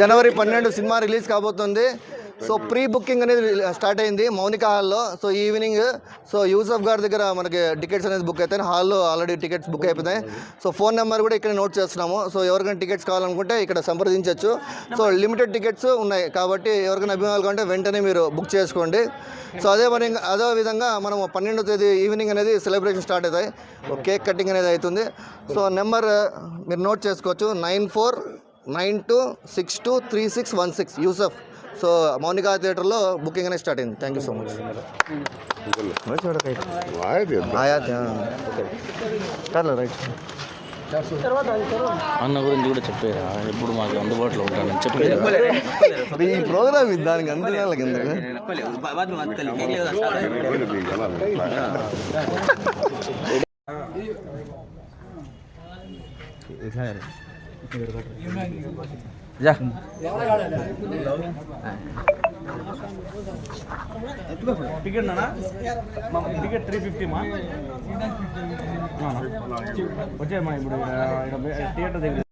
జనవరి పన్నెండు cinema release కాబోతుంది. So pre booking అనేది స్టార్ట్ అయింది మౌనిక హాల్లో. సో ఈవినింగ్ సో యూసఫ్ గారి దగ్గర మనకి టికెట్స్ అనేది బుక్ అవుతాయి. హాల్లో ఆల్రెడీ టికెట్స్ బుక్ అయిపోతాయి సో ఫోన్ నెంబర్ కూడా ఇక్కడ నోట్ చేస్తున్నాము. సో ఎవరికైనా టికెట్స్ కావాలనుకుంటే ఇక్కడ సంప్రదించవచ్చు. సో లిమిటెడ్ టికెట్స్ ఉన్నాయి కాబట్టి ఎవరికైనా అభిమానులు కంటే వెంటనే మీరు బుక్ చేసుకోండి. సో అదే మరి అదే విధంగా మనం పన్నెండో తేదీ ఈవినింగ్ అనేది సెలబ్రేషన్ స్టార్ట్ అవుతాయి. కేక్ కటింగ్ అనేది అవుతుంది. సో నెంబర్ మీరు నోట్ చేసుకోవచ్చు. Nine four nine two six two three six one six. Yusuf. So Mounika థియేటర్లో బుకింగ్ అనేది స్టార్ట్ అయింది. Thank you so much. Right. అన్న గురించి కూడా చెప్పారా? ఎప్పుడు మాకు అందుబాటులో ఉంటానని చెప్పలేదు ఈ ప్రోగ్రామ్ ఇది దానికి అంతే వాళ్ళకి ఎందుకు టికెట్ నానా టికెట్ త్రీ ఫిఫ్టీ మా వచ్చే ఇప్పుడు థియేటర్ దగ్గర